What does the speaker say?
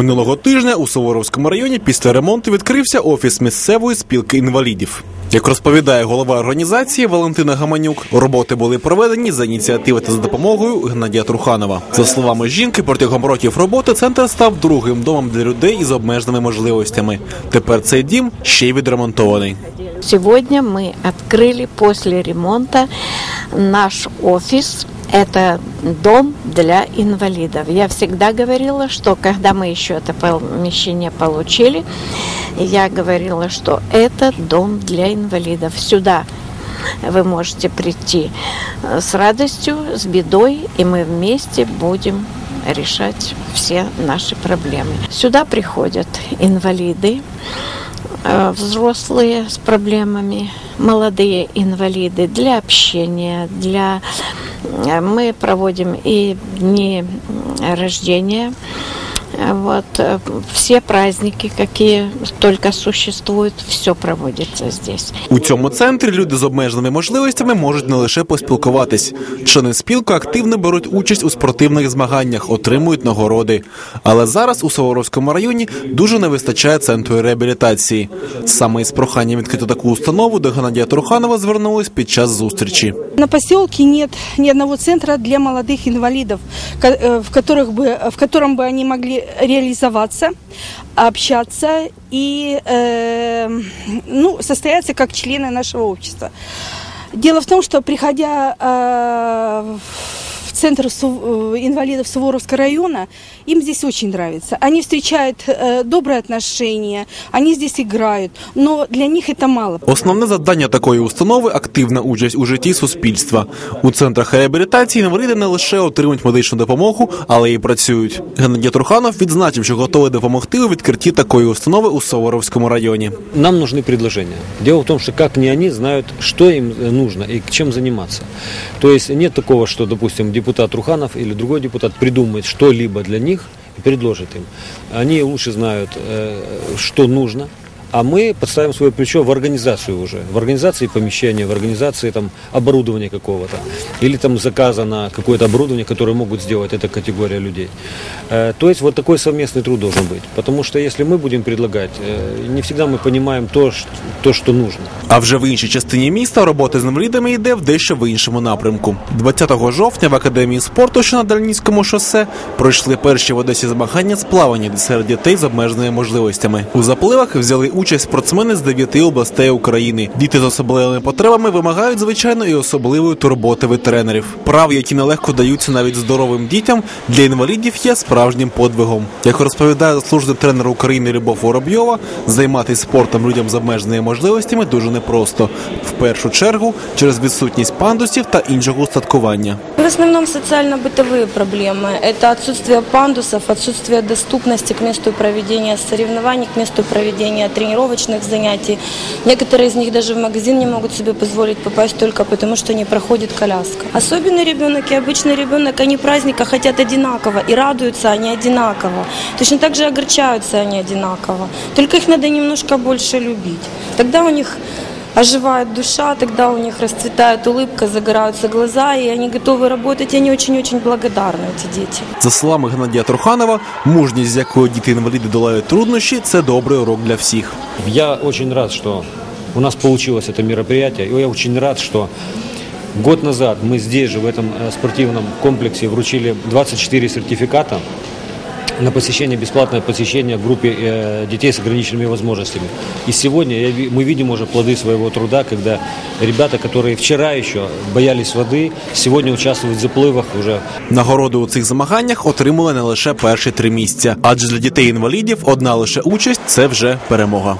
Минулого тижня у Суворовському районі після ремонту відкрився офіс місцевої спілки інвалідів. Як розповідає голова організації Валентина Гаманюк, роботи були проведені за ініціативи та за допомогою Геннадія Труханова. За словами жінки, протягом років роботи центр став другим домом для людей із обмеженими можливостями. Тепер цей дім ще й відремонтований. Сегодня мы открыли после ремонта наш офис. Это дом для инвалидов. Я всегда говорила, что когда мы еще это помещение получили, я говорила, что это дом для инвалидов. Сюда вы можете прийти э, с радостью, с бедой, и мы вместе будем решать все наши проблемы. Сюда приходят инвалиды, э, взрослые с проблемами, молодые инвалиды для общения, для мы проводим и дни рождения. Э, Вот э, все праздники, какие только существуют, все проводится здесь. У цьому центрі люди з обмеженими можливостями можуть не лише поспілкуватись. Члени спілки активно беруть участь у спортивних змаганнях, отримують нагороди. Але зараз у Суворовському районі дуже не вистачає центру реабілітації. Саме із проханням відкрити таку установу до Геннадія Труханова звернулись під час зустрічі. На поселке нет ни одного центра для молодых инвалидов, ко- э, в, которых бы, в котором бы они могли реализоваться, общаться и э, ну, состояться как члены нашего общества. Дело в том, что приходя э, в центр Су- э, инвалидов Суворовского района, им здесь очень нравится. Они встречают э, добрые отношения, они здесь играют, но для них это мало. Основне завдання такої установи активна участь у житті суспільства. У центрах реабілітації інваліди не лише отримують медичну допомогу, але й працюють. Геннадій Труханов відзначив, що готовий допомогти у відкритті такої установи у Суворовському районі. Нам нужны предложения. Дело в том, что как не они знают, что им э, нужно и чем заниматься. То есть нет такого, что, допустим, депутат Руханов или другой депутат придумает что-либо для них и предложит им. Они лучше знают, э, что нужно, а мы подставим свое плечо в организацию уже, в организации помещения, в организации там, оборудования какого-то, или там заказа на какое-то оборудование, которое могут сделать эта категория людей. Э, То есть вот такой совместный труд должен быть, потому что если мы будем предлагать, э, не всегда мы понимаем то, ш- то что нужно. А вже в іншій частині міста робота з інвалідами йде в дещо в іншому напрямку. 20 жовтня в академії спорту, що на Дальнійському шосе, пройшли перші в Одесі змагання з плавання серед дітей з обмеженими можливостями. У запливах взяли участь спортсмени з дев'яти областей України. Діти з особливими потребами вимагають звичайно і особливої турботи від тренерів. Прав, які нелегко даються навіть здоровим дітям, для інвалідів є справжнім подвигом. Як розповідає заслужений тренер України Любов Воробйова, займатися спортом людям з обмеженими можливостями дуже непросто. В першу чергу через відсутність пандусів та іншого устаткування. Основном социально-бытовые проблемы. Это отсутствие пандусов, отсутствие доступности к месту проведения соревнований, к месту проведения тренировочных занятий. Некоторые из них даже в магазин не могут себе позволить попасть только потому, что не проходит коляска. Особенный ребенок и обычный ребенок, они праздника хотят одинаково и радуются они одинаково. Точно так же огорчаются они одинаково. Только их надо немножко больше любить. Тогда у них оживает душа, тогда у них расцветает улыбка, загораются глаза, и они готовы работать, и они очень-очень благодарны, эти дети. За словами Геннадія Труханова, мужність, з якою діти-інваліди долають труднощі, це добрий урок для всіх. Я очень рад, что у нас получилось это мероприятие. И я очень рад, что год назад мы здесь же, в этом э, спортивном комплексе, вручили 24 сертификата на посещение, бесплатное посещение группе э, детей с ограниченными возможностями. И сегодня я ви- мы видим уже плоды своего труда, когда ребята, которые вчера еще боялись воды, сегодня участвуют в заплывах уже Нагороди у цих змаганнях отримали не лише перші три місця, адже для дітей-інвалідів одна лише участь це вже перемога.